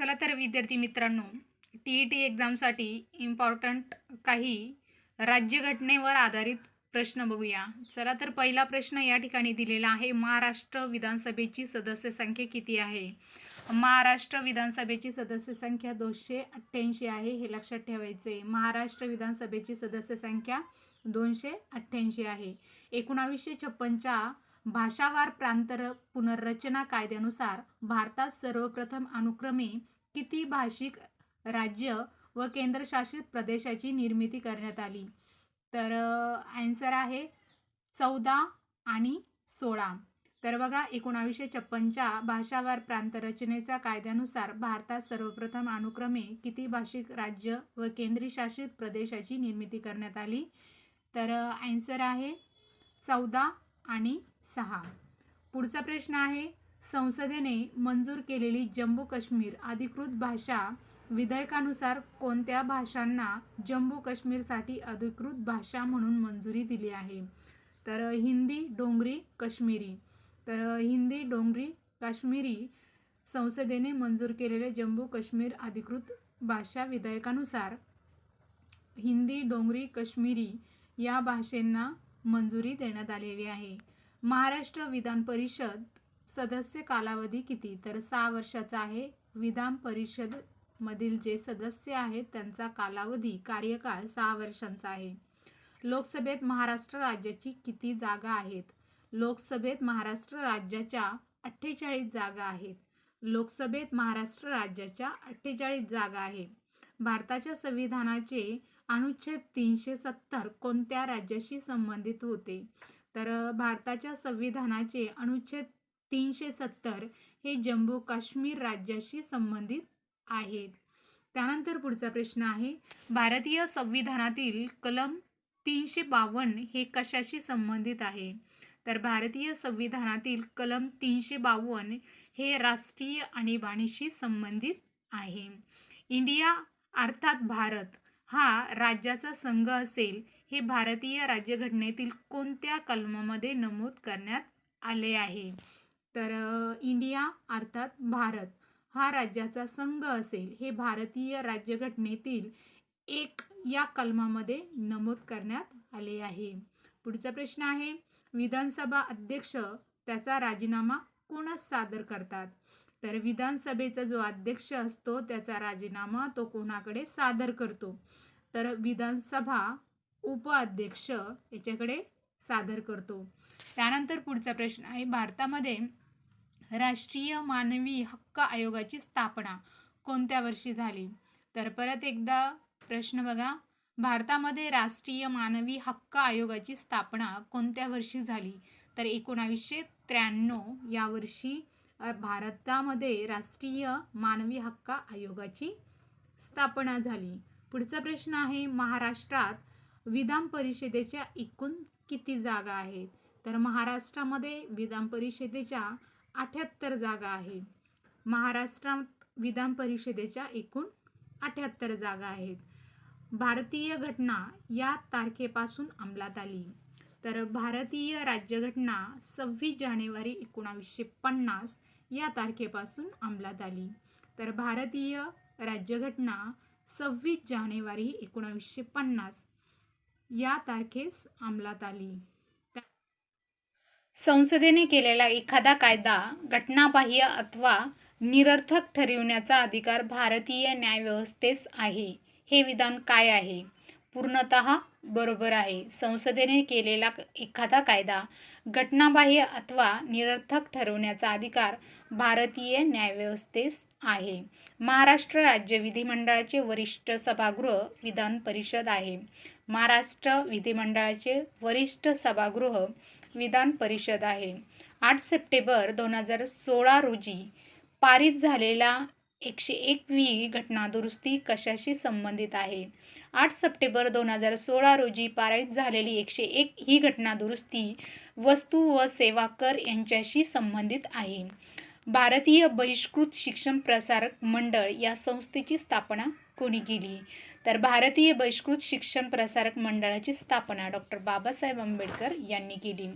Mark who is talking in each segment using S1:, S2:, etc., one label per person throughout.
S1: चला तर विद्यार्थी मित्रांनो टी ई टी एक्झामसाठी इम्पॉर्टंट काही राज्यघटनेवर आधारित प्रश्न बघूया. चला तर पहिला प्रश्न या ठिकाणी दिलेला आहे. महाराष्ट्र विधानसभेची सदस्य संख्या किती आहे? महाराष्ट्र विधानसभेची सदस्य संख्या दोनशे अठ्ठ्याऐंशी आहे हे लक्षात ठेवायचे. महाराष्ट्र विधानसभेची सदस्य संख्या दोनशे अठ्ठ्याऐंशी आहे. एकोणावीसशे छप्पनच्या भाषावार प्रांतर पुनर्रचना कायद्यानुसार भारतात सर्वप्रथम अनुक्रमे किती भाषिक राज्य व केंद्रशासित प्रदेशाची निर्मिती करण्यात आली? तर ॲन्सर आहे चौदा आणि सोळा. तर बघा एकोणावीसशे छप्पनच्या भाषावार प्रांतरचनेच्या कायद्यानुसार भारतात सर्वप्रथम अनुक्रमे किती भाषिक राज्य व केंद्रशासित प्रदेशाची निर्मिती करण्यात आली? तर ॲन्सर आहे चौदा आणि सहा. पुढचा प्रश्न आहे संसदेने मंजूर केलेली जम्मू काश्मीर अधिकृत भाषा विधेयकानुसार कोणत्या भाषांना जम्मू काश्मीरसाठी अधिकृत भाषा म्हणून मंजुरी दिली आहे? तर हिंदी डोंगरी काश्मीरी. तर हिंदी डोंगरी काश्मीरी संसदेने मंजूर केलेले जम्मू काश्मीर अधिकृत भाषा विधेयकानुसार हिंदी डोंगरी काश्मीरी या भाषेंना मंजुरी देण्यात आलेली आहे. महाराष्ट्र विधान परिषद सदस्य कालावधी किती? तर सहा वर्षाचा आहे. विधान परिषद मधील जे सदस्य आहेत त्यांचा कालावधी कार्यकाळ सहा वर्षांचा आहे. लोकसभेत महाराष्ट्र राज्याची किती जागा आहेत? लोकसभेत महाराष्ट्र राज्याच्या अठ्ठेचाळीस जागा आहेत. लोकसभेत महाराष्ट्र राज्याच्या अठ्ठेचाळीस जागा आहे. भारताच्या संविधानाचे अनुच्छेद तीनशे सत्तर कोणत्या राज्याशी संबंधित होते? तर भारताच्या संविधानाचे अनुच्छेद तीनशे सत्तर हे जम्मू काश्मीर राज्याशी संबंधित आहेत. त्यानंतर पुढचा प्रश्न आहे भारतीय संविधानातील कलम तीनशे बावन्न हे कशाशी संबंधित आहे? तर भारतीय संविधानातील कलम तीनशे बावन्न हे राष्ट्रीय आणीबाणीशी संबंधित आहे. इंडिया अर्थात भारत हा राज्याचा संघ असेल हे भारतीय राज्यघटनेतील कोणत्या कलमामध्ये नमूद करण्यात आले आहे? तर इंडिया अर्थात भारत हा राज्याचा संघ असेल हे भारतीय राज्यघटनेतील एक या कलमामध्ये नमूद करण्यात आले आहे. पुढचा प्रश्न आहे विधानसभा अध्यक्ष त्याचा राजीनामा कोणच सादर करतात? तर विधानसभेचा जो अध्यक्ष असतो त्याचा राजीनामा तो कोणाकडे सादर करतो? तर विधानसभा उपाध्यक्ष याच्याकडे सादर करतो. त्यानंतर पुढचा प्रश्न आहे भारतामध्ये राष्ट्रीय मानवी हक्क आयोगाची स्थापना कोणत्या वर्षी झाली? तर परत एकदा प्रश्न बघा भारतामध्ये राष्ट्रीय मानवी हक्क आयोगाची स्थापना कोणत्या वर्षी झाली? तर एकोणावीसशे त्र्याण्णव या वर्षी भारतामध्ये राष्ट्रीय मानवी हक्क आयोगाची स्थापना झाली. पुढचा प्रश्न आहे महाराष्ट्रात विधान परिषदेच्या एकूण किती जागा आहेत? तर महाराष्ट्रामध्ये विधान परिषदेच्या अठ्याहत्तर जागा आहे महाराष्ट्रात विधान परिषदेच्या एकूण अठ्याहत्तर जागा आहेत. भारतीय घटना या तारखेपासून अंमलात आली. तर भारतीय राज्यघटना सव्वीस जानेवारी एकोणावीसशे पन्नास या तारखेपासून अंमलात आली. तर भारतीय राज्यघटना सव्वीस जानेवारी एकोणावीसशे पन्नास या तारखेस अंमलात आली. संसदेने केलेला एखादा कायदा घटनाबाह्य अथवा निरर्थक ठरविण्याचा अधिकार भारतीय न्यायव्यवस्थेस आहे. हे विधान काय आहे? पूर्णत बरोबर आहे. संसदेने केलेला एखादा कायदा घटनाबाह्य अथवा निरर्थक ठरवण्याचा अधिकार भारतीय न्यायव्यवस्थेस आहे. महाराष्ट्र राज्य विधिमंडळाचे वरिष्ठ सभागृह विधान परिषद आहे. महाराष्ट्र विधिमंडळाचे वरिष्ठ सभागृह विधान परिषद आहे. आठ सप्टेंबर दोन हजार सोळा रोजी पारित झालेला एकशे एकवी घटना दुरुस्ती कशाशी संबंधित आहे? आठ सप्टेंबर दोन हजार सोळा रोजी पारित झालेली एकशे एक ही घटना दुरुस्ती वस्तू व सेवा कर यांच्याशी संबंधित आहे. भारतीय बहिष्कृत शिक्षण प्रसारक मंडळ या संस्थेची स्थापना कोणी केली? तर भारतीय बहिष्कृत शिक्षण प्रसारक मंडळाची स्थापना डॉक्टर बाबासाहेब आंबेडकर यांनी केली.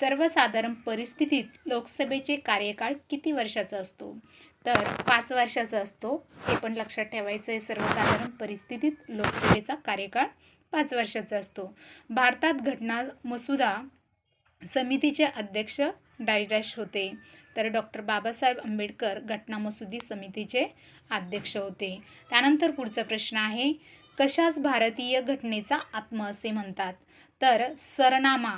S1: सर्वसाधारण परिस्थितीत लोकसभेचे कार्यकाळ किती वर्षाचा असतो? तर पाच वर्षाचा असतो. हे पण लक्षात ठेवायचं आहे सर्वसाधारण परिस्थितीत लोकसभेचा कार्यकाळ पाच वर्षाचा असतो. भारतात घटना मसुदा समितीचे अध्यक्ष डॅश डॅश होते. तर डॉक्टर बाबासाहेब आंबेडकर घटना मसुदी समितीचे अध्यक्ष होते. त्यानंतर पुढचा प्रश्न आहे कशाच भारतीय घटनेचा आत्मा असे म्हणतात? तर सरनामा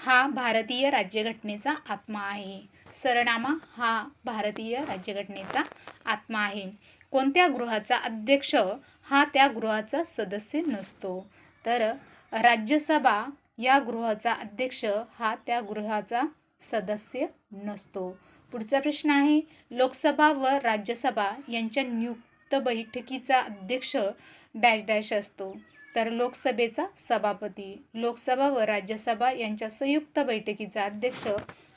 S1: हा भारतीय राज्यघटनेचा आत्मा आहे. सरनामा हा भारतीय राज्यघटनेचा आत्मा आहे. कोणत्या गृहाचा अध्यक्ष हा त्या गृहाचा सदस्य नसतो. तर राज्यसभा या गृहाचा अध्यक्ष हा त्या गृहाचा सदस्य नसतो. पुढचा प्रश्न आहे लोकसभा व राज्यसभा यांच्या नियुक्त बैठकीचा अध्यक्ष डॅश डॅश असतो. तर लोकसभेचा सभापती लोकसभा व राज्यसभा यांच्या संयुक्त बैठकीचा अध्यक्ष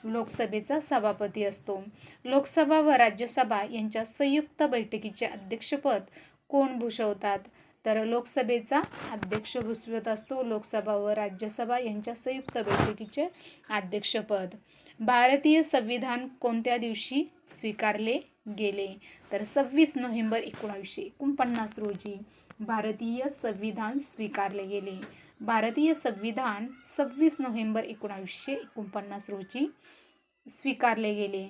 S1: लोकसभेचा सभापती असतो. लोकसभा व राज्यसभा यांच्या संयुक्त बैठकीचे अध्यक्षपद कोण भूषवतात? तर लोकसभेचा अध्यक्ष भूषवत असतो लोकसभा व राज्यसभा यांच्या संयुक्त बैठकीचे अध्यक्षपद. भारतीय संविधान कोणत्या दिवशी स्वीकारले गेले? तर सव्वीस नोव्हेंबर एकोणावीसशे एकोणपन्नास रोजी. भारतीय संविधान स्वीकारले गेले. भारतीय संविधान सव्वीस नोव्हेंबर एकोणावीसशे एकोणपन्नास रोजी स्वीकारले गेले.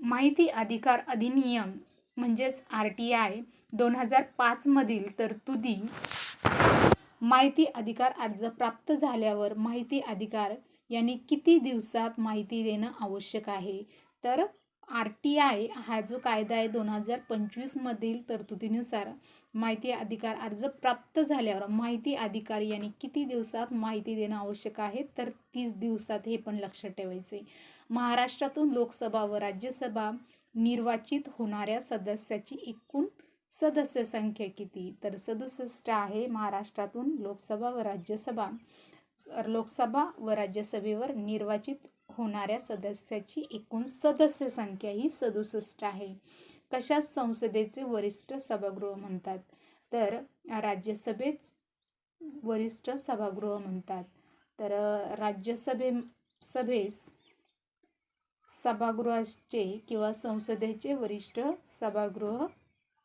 S1: माहिती अधिकार अधिनियम म्हणजेच आर टी आय दोन हजार पाचमधील तरतुदी माहिती अधिकार अर्ज प्राप्त झाल्यावर माहिती अधिकार यांनी किती दिवसात माहिती देणं आवश्यक आहे? तर आर टी आय हा जो कायदा आहे दोन हजार पंचवीसमधील तरतुदीनुसार माहिती अधिकार अर्ज प्राप्त झाल्यावर माहिती अधिकारी यांनी किती दिवसात माहिती देणं आवश्यक आहे? तर तीस दिवसात हे पण लक्षात ठेवायचे महाराष्ट्रातून लोकसभा व राज्यसभा निर्वाचित होणाऱ्या सदस्याची एकूण सदस्य संख्या किती? तर सदुसष्ट आहे महाराष्ट्रातून लोकसभा व राज्यसभा लोकसभा व राज्यसभेवर निर्वाचित होणाऱ्या सदस्याची एकूण सदस्य संख्या ही सदुसष्ट आहे. कशा संसदेचे वरिष्ठ सभागृह म्हणतात? तर राज्यसभेच वरिष्ठ सभागृह म्हणतात. तर राज्यसभे सभेस सभागृहाचे किंवा संसदेचे वरिष्ठ सभागृह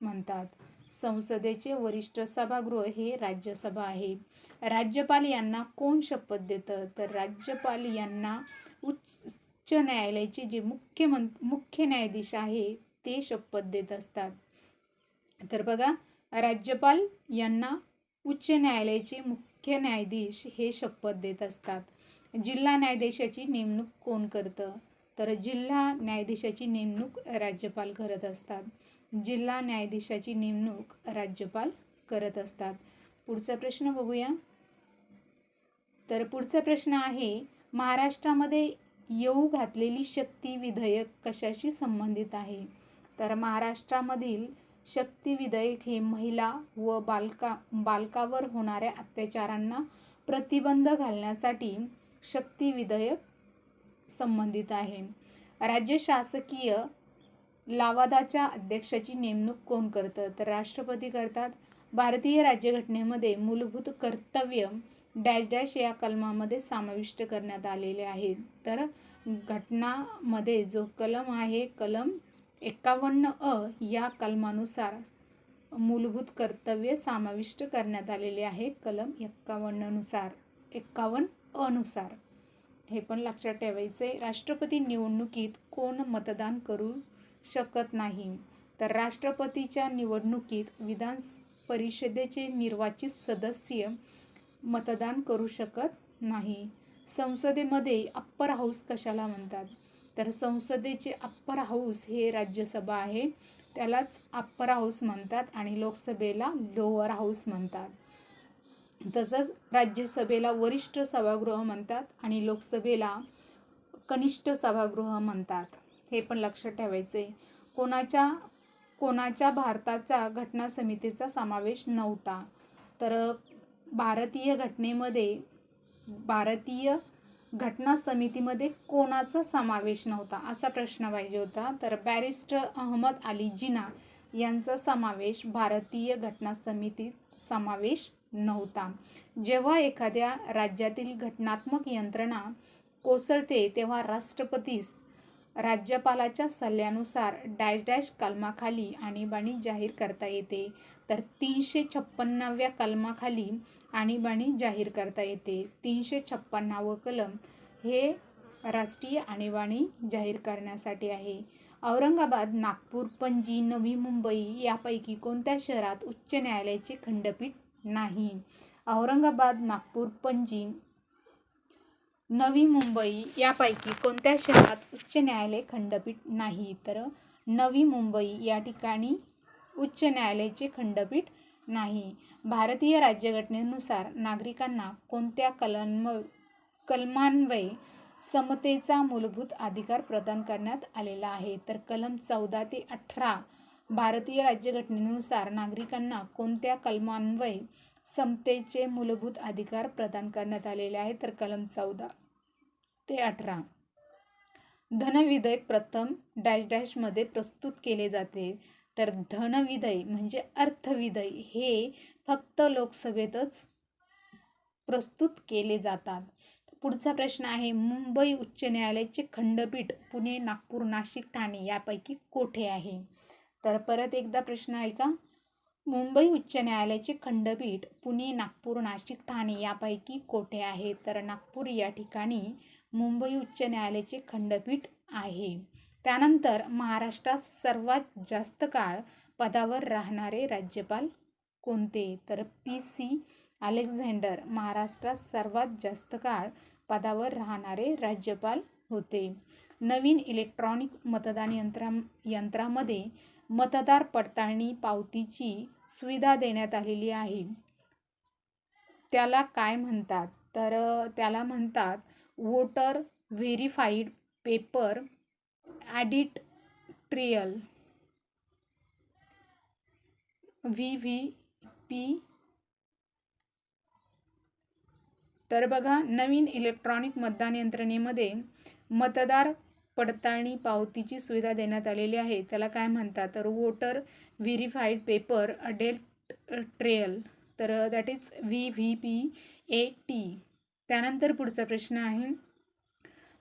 S1: म्हणतात. संसदेचे वरिष्ठ सभागृह हे राज्यसभा आहे. राज्यपाल यांना कोण शपथ देतं? तर राज्यपाल यांना उच्च न्यायालयाचे जे मुख्यमं मुख्य न्यायाधीश आहे ते शपथ देत असतात. तर बघा राज्यपाल यांना उच्च न्यायालयाचे मुख्य न्यायाधीश हे शपथ देत असतात. जिल्हा न्यायाधीशाची नेमणूक कोण करतं? तर जिल्हा न्यायाधीशाची नेमणूक राज्यपाल करत असतात. जिल्हा न्यायाधीशाची नेमणूक राज्यपाल करत असतात. पुढचा प्रश्न बघूया. तर पुढचा प्रश्न आहे महाराष्ट्रामध्ये येऊ घातलेली शक्ती विधेयक कशाशी संबंधित आहे? तर महाराष्ट्रामधील शक्ती विधेयक हे महिला व बालका बालकावर होणाऱ्या अत्याचारांना प्रतिबंध घालण्यासाठी शक्ती विधेयक संबंधित आहे. राज्य शासकीय लावादाच्या अध्यक्षाची नेमणूक कोण करतं? तर राष्ट्रपती करतात. भारतीय राज्यघटनेमध्ये मूलभूत कर्तव्य डॅश डॅश या कलमामध्ये समाविष्ट करण्यात आलेले आहेत. तर घटनामध्ये जो कलम आहे कलम एकावन्न अ या कलमानुसार मूलभूत कर्तव्य समाविष्ट करण्यात आलेले आहे. कलम एक्कावन्ननुसार एक्कावन्न अनुसार हे पण लक्षात ठेवायचे राष्ट्रपती निवडणुकीत कोण मतदान करू शकत नाही? तर राष्ट्रपतीच्या निवडणुकीत विधान परिषदेचे निर्वाचित सदस्य मतदान करू शकत नाही. संसदेमध्ये अप्पर हाऊस कशाला म्हणतात? तर संसदेचे अप्पर हाऊस हे राज्यसभा आहे. त्यालाच अप्पर हाऊस म्हणतात आणि लोकसभेला लोअर हाऊस म्हणतात. तसंच राज्यसभेला वरिष्ठ सभागृह म्हणतात आणि लोकसभेला कनिष्ठ सभागृह म्हणतात. हे पण लक्षात ठेवायचे कोणाच्या कोणाच्या भारताच्या घटना समितीचा समावेश नव्हता. तर भारतीय घटनेमध्ये भारतीय घटना समितीमध्ये कोणाचा समावेश नव्हता? असा प्रश्न पाहिजे होता. तर बॅरिस्टर अहमद अली जिना यांचा समावेश भारतीय घटना समितीत समावेश नव्हता. जेव्हा एखाद्या राज्यातील घटनात्मक यंत्रणा कोसळते तेव्हा राष्ट्रपतीस राज्यपालाच्या सल्ल्यानुसार डॅश डॅश कलमाखाली आणीबाणी जाहीर करता येते. तर तीनशे छप्पन्नाव्या कलमाखाली आणीबाणी जाहीर करता येते. तीनशे छप्पन्नावं कलम हे राष्ट्रीय आणीबाणी जाहीर करण्यासाठी आहे. औरंगाबाद नागपूर पणजी नवी मुंबई यापैकी कोणत्या शहरात उच्च न्यायालयाचे खंडपीठ नाही? औरंगाबाद नागपूर पणजी नवी मुंबई यापैकी कोणत्या शहरात उच्च न्यायालय खंडपीठ नाही? तर नवी मुंबई या ठिकाणी उच्च न्यायालयाचे खंडपीठ नाही. भारतीय राज्यघटनेनुसार नागरिकांना कोणत्या कलम कलमान्वये समतेचा मूलभूत अधिकार प्रदान करण्यात आलेला आहे? तर कलम चौदा ते अठरा भारतीय राज्यघटनेनुसार नागरिकांना कोणत्या कलमान्वये समतेचे मूलभूत अधिकार प्रदान करण्यात आलेले आहे? तर कलम चौदा ते अठरा. धनविधेयक प्रथम डॅश डॅशमध्ये प्रस्तुत केले जाते. तर धनविधेय म्हणजे अर्थविधेय हे फक्त लोकसभेतच प्रस्तुत केले जातात. पुढचा प्रश्न आहे मुंबई उच्च न्यायालयाचे खंडपीठ पुणे नागपूर नाशिक ठाणे यापैकी कोठे आहे? तर परत एकदा प्रश्न आहे का मुंबई उच्च न्यायालयाचे खंडपीठ पुणे नागपूर नाशिक ठाणे यापैकी कोठे आहे? तर नागपूर या ठिकाणी मुंबई उच्च न्यायालयाचे खंडपीठ आहे. त्यानंतर महाराष्ट्रात सर्वात जास्त काळ पदावर राहणारे राज्यपाल कोणते? तर पी सी अलेक्झांडर महाराष्ट्रात सर्वात जास्त काळ पदावर राहणारे राज्यपाल होते. नवीन इलेक्ट्रॉनिक मतदान यंत्रा यंत्रामध्ये मतदार पडताळणी पावतीची सुविधा देण्यात आलेली आहे. त्याला काय म्हणतात? तर त्याला म्हणतात voter verified paper audit trial V V P तर बघा नवीन इलेक्ट्रॉनिक मतदान यंत्रणेमध्ये मतदार पडताळणी पावतीची सुविधा देण्यात आलेली आहे. त्याला काय म्हणतात? तर वोटर व्हेरीफाईड पेपर अडेल्ट ट्रेल तर that is V V P A T त्यानंतर पुढचा प्रश्न आहे.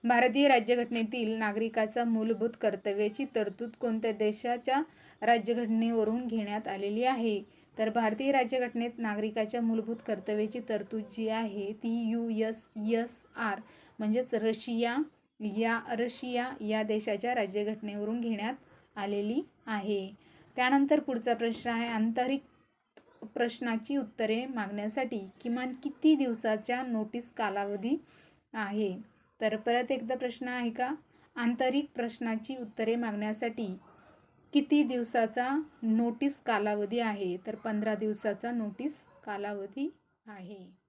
S1: भारतीय राज्यघटनेतील नागरिकाचा मूलभूत कर्तव्याची तरतूद कोणत्या देशाच्या राज्यघटनेवरून घेण्यात आलेली आहे? तर भारतीय राज्यघटनेत नागरिकाच्या मूलभूत कर्तव्याची तरतूद जी आहे ती यू एस एस आर म्हणजेच रशिया या रशिया या देशाच्या राज्यघटनेवरून घेण्यात आलेली आहे. त्यानंतर पुढचा प्रश्न आहे आंतरिक प्रश्नाची उत्तरे मागण्यासाठी किमान किती दिवसाच्या नोटीस कालावधी आहे? तर परत एकदा प्रश्न आहे का? आंतरिक प्रश्नाची उत्तरे मागण्यासाठी किती दिवसाचा नोटीस कालावधी आहे? तर पंधरा दिवसाचा नोटीस कालावधी आहे.